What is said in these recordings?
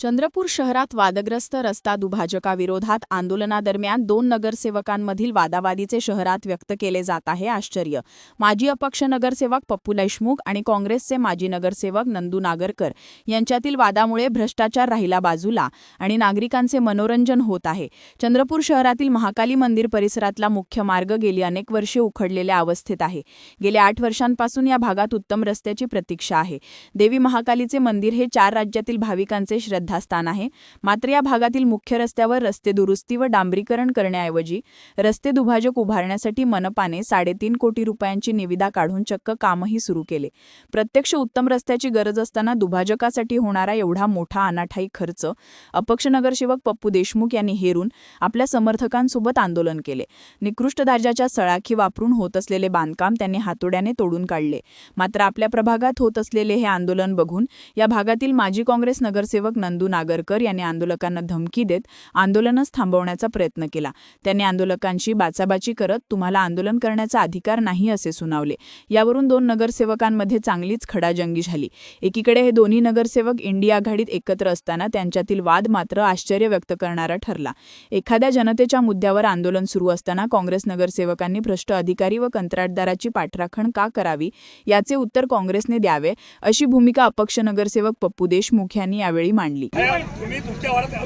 चंद्रपूर शहरात वादग्रस्त रस्ता दुभाजकाविरोधात आंदोलनादरम्यान दोन नगरसेवकांमधील वादावादीचे शहरात व्यक्त केले जात आहे आश्चर्य. माजी अपक्ष नगरसेवक पप्पू देशमुख आणि काँग्रेसचे माजी नगरसेवक नंदू नागरकर यांच्यातील वादामुळे भ्रष्टाचार राहिला बाजूला आणि नागरिकांचे मनोरंजन होत आहे. चंद्रपूर शहरातील महाकाली मंदिर परिसरातला मुख्य मार्ग गेली अनेक वर्षे उखडलेल्या अवस्थेत आहे. गेल्या आठ वर्षांपासून या भागात उत्तम रस्त्याची प्रतीक्षा आहे. देवी महाकालीचे मंदिर हे चार राज्यातील भाविकांचे श्रद्धा श्रद्धास्थान आहे. मात्र या भागातील मुख्य रस्त्यावर रस्ते दुरुस्ती व डांबरीकरण करण्याऐवजी रस्ते दुभाजक उभारण्यासाठी मनपाने साडेतीन कोटी रुपयांची निविदा काढून चक्क कामही सुरू केले. प्रत्यक्ष उत्तम रस्त्याची गरज असताना दुभाजकासाठी होणारा एवढा मोठा अनाठाई खर्च अपक्ष नगरसेवक पप्पू देशमुख यांनी हेरून आपल्या समर्थकांसोबत आंदोलन केले. निकृष्ट दर्जाच्या सळाखी वापरून होत असलेले बांधकाम त्यांनी हातोड्याने तोडून काढले. मात्र आपल्या प्रभागात होत असलेले हे आंदोलन बघून या भागातील माजी काँग्रेस नगरसेवक नंद नागरकर यांनी आंदोलकांना धमकी देत आंदोलनच थांबवण्याचा प्रयत्न केला. त्यांनी आंदोलकांशी बाचाबाची करत तुम्हाला आंदोलन करण्याचा अधिकार नाही असे सुनावले. यावरून दोन नगरसेवकांमध्ये चांगलीच खडाजंगी झाली. एकीकडे हे दोन्ही नगरसेवक इंडिया आघाडीत एकत्र असताना त्यांच्यातील वाद मात्र आश्चर्य व्यक्त करणारा ठरला. एखाद्या जनतेच्या मुद्द्यावर आंदोलन सुरू असताना काँग्रेस नगरसेवकांनी भ्रष्ट अधिकारी व कंत्राटदाराची पाठराखण का करावी? याचे उत्तर काँग्रेसने द्यावे अशी भूमिका अपक्ष नगरसेवक पप्पू देशमुख यांनी यावेळी मांडली. तुम्ही तुमच्या वाड्यात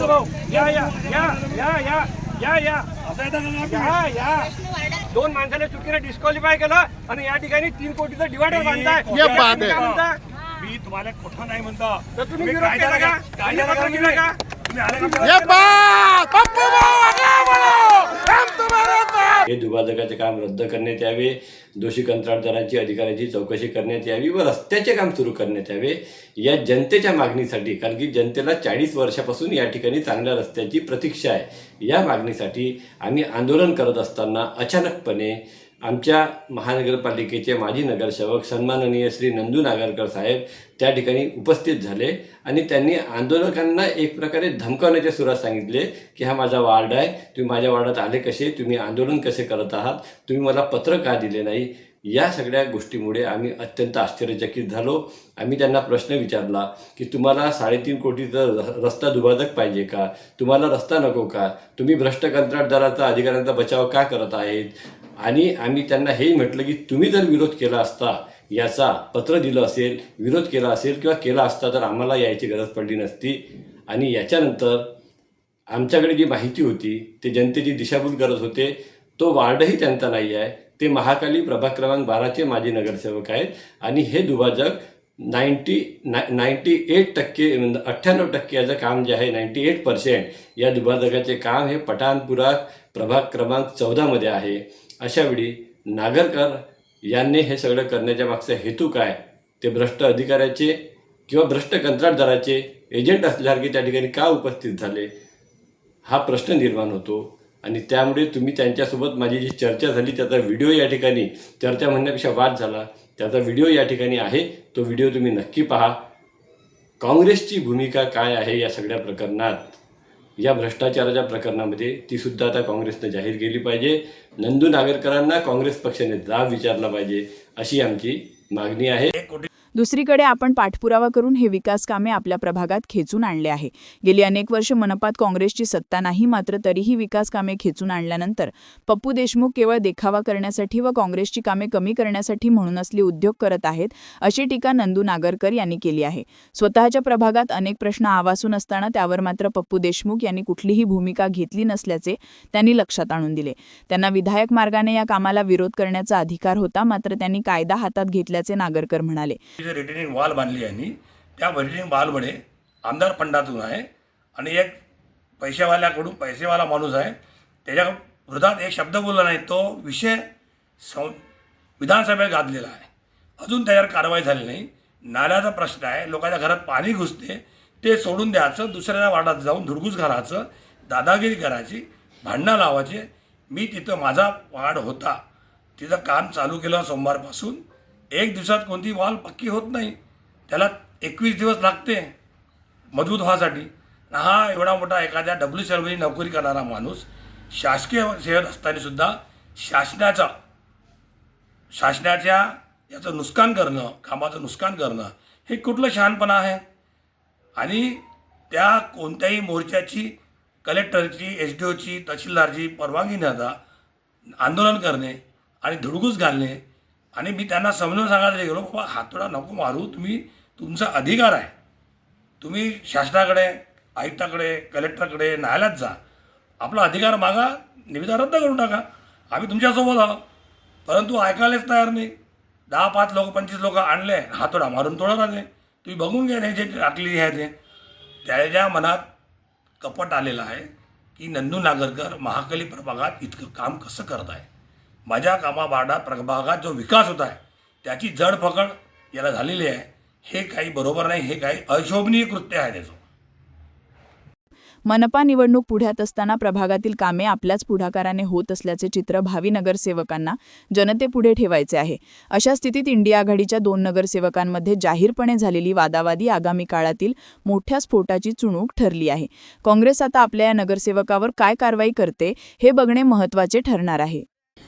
भाऊ या या या या या या या. दोन माणसाने चुकीने डिस्क्वालिफाय केलं आणि या ठिकाणी तीन कोटीचं डिवायडर बांधताय? मी तुम्हाला खोटा नाही म्हणतो. तर तुम्ही विरोध केला का? का- कायद्याला का तुम्ही केला का? तुम्ही आले का ये बात पप्पू भाऊ आगे बढ़ो हम तुम्हारे साथ हे दुभाजकाचे काम रद्द करण्यात यावे. दोषी कंत्राटदारांची अधिकाऱ्यांची चौकशी करण्यात यावी व रस्त्याचे काम सुरू करण्यात यावे. या जनतेच्या मागणीसाठी कारण की जनतेला चाळीस वर्षापासून या ठिकाणी चांगल्या रस्त्याची प्रतीक्षा आहे. या मागणीसाठी आम्ही आंदोलन करत असताना अचानकपणे आमच्या महानगरपालिकेचे माजी नगरसेवक सन्माननीय श्री नंदू नागरकर साहेब त्या ठिकाणी उपस्थित झाले आणि त्यांनी आंदोलकांना एक प्रकारे धमकावण्याच्या सुरात सांगितले की हा माझा वार्ड आहे तुम्ही माझ्या वार्डात आले कसे तुम्ही आंदोलन कसे करत आहात तुम्ही मला पत्र का दिले नाही? या सगळ्या गोष्टीमुळे आम्ही अत्यंत आश्चर्यचकित झालो. आम्ही त्यांना प्रश्न विचारला की तुम्हाला साडेतीन कोटीचा रस्ता दुभाजक पाहिजे का? तुम्हाला रस्ता नको का? तुम्ही भ्रष्ट कंत्राटदाराचा अधिकाऱ्यांचा बचाव का करत आहेत? आणि आम्ही त्यांना हेही म्हटलं की तुम्ही जर विरोध केला असता याचा पत्र दिलं असेल विरोध केला असेल किंवा केला असता तर आम्हाला यायची गरज पडली नसती. आणि याच्यानंतर आमच्याकडे जी माहिती होती ते जनतेची दिशाभूल करत होते. तो वार्डही त्यांचा नाही आहे. ते महाकाली प्रभाग क्रमांक बाराचे माजी नगरसेवक आहेत. आणि हे दुभाजक नाईन्टी ना नाईन्टी एट टक्के अठ्ठ्याण्णव टक्के याचं काम जे आहे नाईन्टी एट पर्सेंट या दुभाजकाचे काम हे पठाणपुरा प्रभाग क्रमांक चौदामध्ये आहे. अशावेळी नागरकर यांनी हे सगळं करण्याच्या मागचा हेतू काय? ते भ्रष्ट अधिकाऱ्याचे किंवा भ्रष्ट कंत्राटदाराचे एजंट असल्यासारखे त्या ठिकाणी का उपस्थित झाले? हा प्रश्न निर्माण होतो. आणि त्यामुळे तुम्ही त्यांच्यासोबत माझी जी चर्चा झाली त्याचा व्हिडिओ या ठिकाणी चर्चा म्हणण्यापेक्षा वाद झाला. त्याचा व्हिडिओ या ठिकाणी आहे. तो व्हिडिओ तुम्ही नक्की पहा. काँग्रेसची भूमिका काय आहे या सगळ्या प्रकरणात? या भ्रष्टाचाराच्या प्रकरणामध्ये ती सुद्धा आता काँग्रेसनं जाहीर केली पाहिजे. नंदू नागरकरांना काँग्रेस पक्षाने जाब विचारला पाहिजे अशी आमची मागणी आहे. दुसरीकडे आपण पाठपुरावा करून हे विकास कामे आपल्या प्रभागात खेचून आणले आहे. गेली अनेक वर्ष मनपात काँग्रेसची सत्ता नाही मात्र तरीही विकास कामे खेचून आणल्यानंतर पप्पू देशमुख केवळ देखावा करण्यासाठी व काँग्रेसची कामे कमी करण्यासाठी म्हणून असली उद्योग करत आहेत अशी टीका नंदू नागरकर यांनी केली आहे. स्वतःच्या प्रभागात अनेक प्रश्न आवासून असताना त्यावर मात्र पप्पू देशमुख यांनी कुठलीही भूमिका घेतली नसल्याचे त्यांनी लक्षात आणून दिले. त्यांना विधायक मार्गाने या कामाला विरोध करण्याचा अधिकार होता मात्र त्यांनी कायदा हातात घेतल्याचे नागरकर म्हणाले. जी रिटेनिंग वॉल बांधली यांनी त्या रिटेनिंग वॉलमध्ये आमदार फंडातून आहे आणि एक पैसेवाल्याकडून पैसेवाला माणूस आहे. त्याच्या विरोधात एक शब्द बोलला नाही तो विषय सं विधानसभेत गाजलेला आहे. अजून त्याच्यावर कारवाई झाली नाही. नाल्याचा प्रश्न आहे लोकांच्या घरात पाणी घुसते ते सोडून द्यायचं दुसऱ्या वाडात जाऊन धुडगूस घालायचं दादागिरी करायची भांडणं लावायचे. मी तिथं माझा वाढ होता. तिथं काम चालू केलं सोमवारपासून. एक दिवसात कोणती वाल पक्की होत नाही. त्याला एकवीस दिवस लागते मजबूत व्हासाठी हा एवढा मोठा एखाद्या डब्ल्यू सी नोकरी करणारा माणूस शासकीय सेवेत असताना सुद्धा शासनाचा शासनाच्या याचं नुकसान करणं कामाचं नुकसान करणं हे कुठलं शहाणपणा आहे? आणि त्या कोणत्याही मोर्चाची कलेक्टरची एस डी ओची तहसीलदारची परवानगी न आंदोलन करणे आणि धुडगूस घालणे आणि मी त्यांना समजून सांगायला गेलो बाबा हातोडा नको मारू तुम्ही तुमचा अधिकार आहे. तुम्ही शासनाकडे आयुक्ताकडे कलेक्टरकडे न्यायालयात जा. आपला अधिकार मागा निविदा रद्द करून टाका. आम्ही तुमच्यासोबत आहोत. परंतु ऐकायलाच तयार नाही. दहा पाच लोक पंचवीस लोक आणले हातोडा मारून तोडत आले तुम्ही बघून घ्या नाही जे टाकलेली आहे ते. त्याच्या मनात कपट आलेलं आहे की नंदू नागरकर महाकली प्रभागात इतकं काम कसं करत आहे? माझ्या कामाबाडा प्रभागात जो विकास होत आहे त्याची जडपकड याला झालेली आहे. हे काही बरोबर नाही हे काही अशोभनीय कृत्य आहे त्याचं. मनपा निवडणूक पुढ्यात असताना प्रभागातील कामे आपल्याच पुढाकाराने होत असल्याचे चित्र भावी नगरसेवकांना जनतेपुढे ठेवायचे आहे. अशा स्थितीत इंडिया आघाडीच्या दोन नगरसेवकांमध्ये जाहीरपणे झालेली वादावादी आगामी काळातील मोठ्या स्फोटाची चुणूक ठरली आहे. काँग्रेस आता आपल्या या नगरसेवकावर काय कारवाई करते हे बघणे महत्त्वाचे ठरणार आहे.